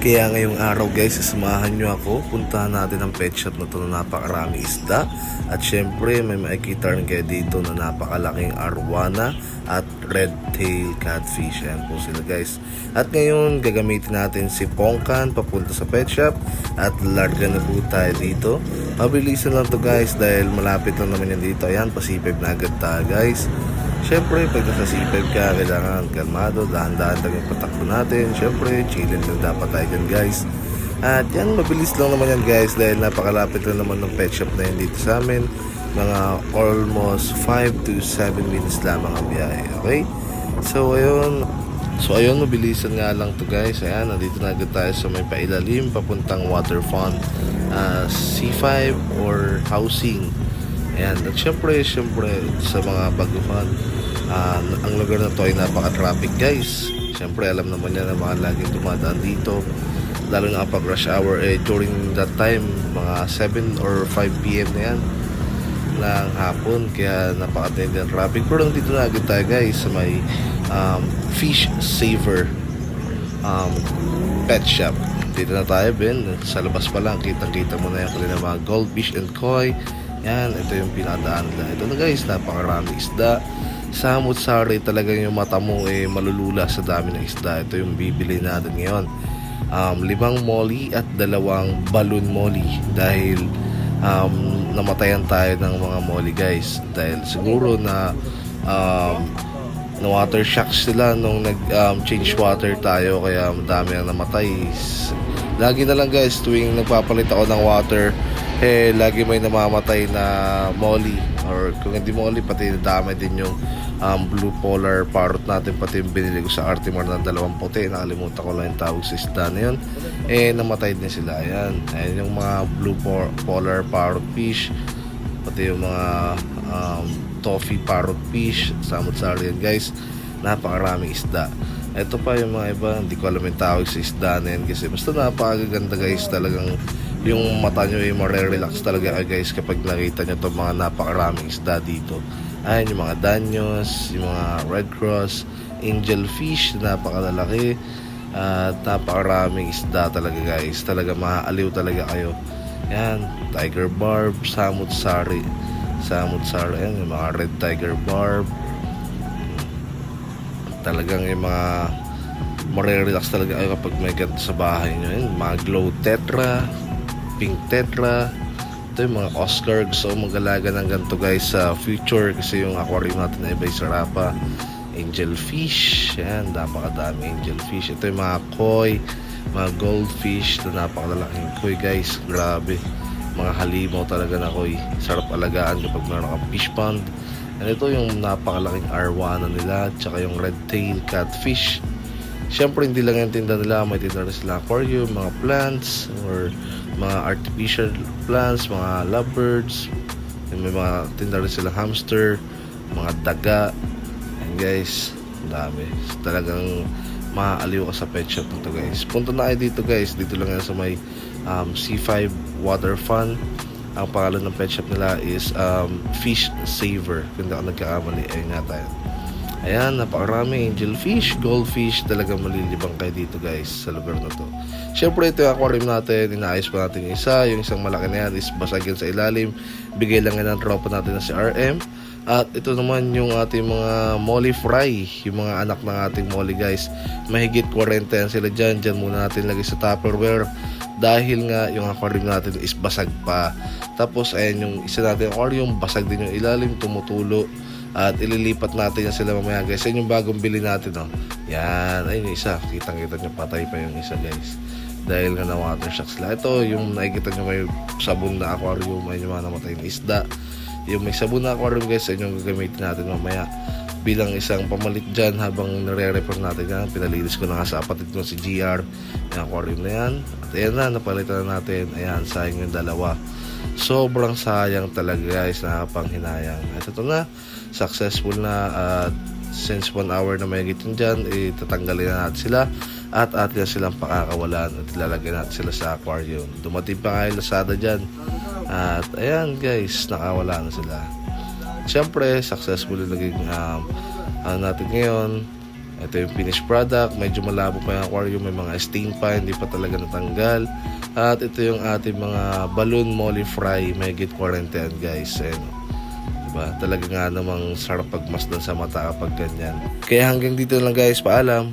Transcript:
Kaya ngayong araw guys, sasamahan nyo ako. Puntahan natin ang pet shop na to na napakarami isda. At syempre, may makikita rin kayo dito na napakalaking arwana at red tail catfish. Ayan po sila guys. At ngayon, gagamitin natin si Pongkan papunta sa pet shop. At larga na po tayo dito. Mabilisan lang to guys dahil malapit lang naman yan dito. Ayan, pasipib na agad tayo guys. Siyempre, pag nasasipag ka, kailangan kalmado, dahan-dahan lang yung patakbo natin. Siyempre, chillin lang dapat tayo dyan, guys. At yan, mabilis lang naman yan, guys, dahil napakalapit lang naman ng pet shop na yun dito sa amin. Mga almost 5 to 7 minutes lamang ang biyahe, okay? So, ayun, So ayun, mabilisan nga lang to guys. Ayan, nandito na agad tayo sa may pailalim, papuntang waterfront, ah, C5 or housing. Ayan, at syempre, syempre, sa mga baguhan, ah, ang lugar na to ay napaka-traffic guys. Syempre, alam naman yan na mga laging dumadaan dito. Lalo na pag rush hour, eh, during that time, mga 7 or 5 p.m. na yan ng hapon kaya napakatindi ang traffic pero nandito na agad tayo guys sa may um, fish saver um, pet shop dito na tayo Ben sa labas pa lang kitang kita mo na yung kanila mga goldfish and koi yan ito yung pinadaan nila ito na guys napakarami isda samot sari talagang yung mata mo eh malulula sa dami ng isda. Ito yung bibili natin ngayon. Um, limang molly at dalawang balloon molly. Dahil um, namatayan tayo ng mga molly guys. Dahil siguro na um, na water shock sila nung nag um, change water tayo. Kaya madami ang namatay. Lagi na lang guys tuwing nagpapalit ako ng water eh lagi may namamatay na molly or kung hindi molly pati dami din yung um, blue polar parrot natin pati yung binili ko sa Artimar ng dalawang puti. Nakalimutan ko lang yung tawag sa isda na yun. Eh namatay din sila. Ayan. Ayan yung mga blue polar parrot fish pati yung mga um, toffee parrot fish samot sari yan guys napakaraming isda. Ito pa yung mga iba hindi ko alam yung tawag sa isda na yan kasi basta napakaganda guys talagang yung mata nyo ay marerelax talaga kayo guys kapag nakita nyo itong mga napakaraming isda dito. Ayan yung mga danyos yung mga red cross angel fish na napakalalaki at napakaraming isda talaga guys. Talaga maaaliw talaga kayo. Yan tiger barb samut sari. Samut sari yan yung mga red tiger barb. Talagang yung mga marerelax talaga kayo kapag may ganito sa bahay nyo. Yan mga glow tetra pink tetra. Ito yung mga Oscar. Gusto ko magalaga ng ganito guys sa future. Kasi yung aquarium natin na iba sarapa angel fish. Yan napakadami angel fish. Ito yung mga koi mga goldfish na napakalalaking koi guys. Grabe. Mga halimaw talaga na koi. Sarap alagaan kapag meron kang fish pond. And ito yung napakalaking arwana nila tsaka yung red tail catfish Siyempre, hindi lang yung tinda nila. May tinda rin sila aquarium, mga plants, or mga artificial plants, mga lovebirds. Yung May mga tinda rin sila hamster, mga daga. And guys, dami. Talagang maaaliw ka sa pet shop nito guys. Punta na kayo dito guys. Dito lang yan sa may um, C5 Water Fun. Ang pangalan ng pet shop nila is um, Fish Saver. Kung hindi ako nagkakamali, ayun nga tayo. Ayan, napakarami. Angelfish, goldfish, talagang malilibang kayo dito guys sa lugar na to. Siyempre, ito yung aquarium natin. Inaayos pa natin yung isa. Yung isang malaki na yan is basag yan sa ilalim. Bigay lang yan ng tropa natin na si RM. At ito naman yung ating mga molly fry. Yung mga anak ng ating molly guys. Mahigit 40 yan sila dyan. Dyan muna natin lagay sa tupperware. Dahil nga yung aquarium natin is basag pa. Tapos ayan yung isa natin aquarium. Basag din yung ilalim. Tumutulo at ililipat natin yan sila mamaya guys. Yan yung bagong bili natin oh. yan. Ayun yung isa. Kitang kita nyo patay pa yung isa guys. Dahil na water shock sila. Ito yung nakikita nyo may sabon na aquarium. Ayun yung mga namatay na isda. Yung may sabon na aquarium guys ayun yung gagamitin natin mamaya. Bilang isang pamalit dyan habang nire-repair natin yan pinalinis ko na nga sa apatid ko si GR yung aquarium na yan. At ayan na napalitan na natin. Ayan sayang yung dalawa sobrang sayang talaga guys. Nakapanghinayang at ito na successful na at since 1 hour na may gitin dyan itatanggalin na natin sila. At atin silang pakakawalan at ilalagay natin sila sa aquarium. Dumating pa nga yung Lazada dyan. At ayan guys nakawala na sila. Syempre successful yung naging um, ano natin ngayon Ito yung finished product. Medyo malabo pa yung aquarium. May mga stain pa. Hindi pa talaga natanggal. At ito yung ating mga balloon molly fry. May git 40 yan guys. Ayan. Diba? Talaga nga namang sarap pagmasdan sa mata kapag ganyan. Kaya hanggang dito lang guys. Paalam.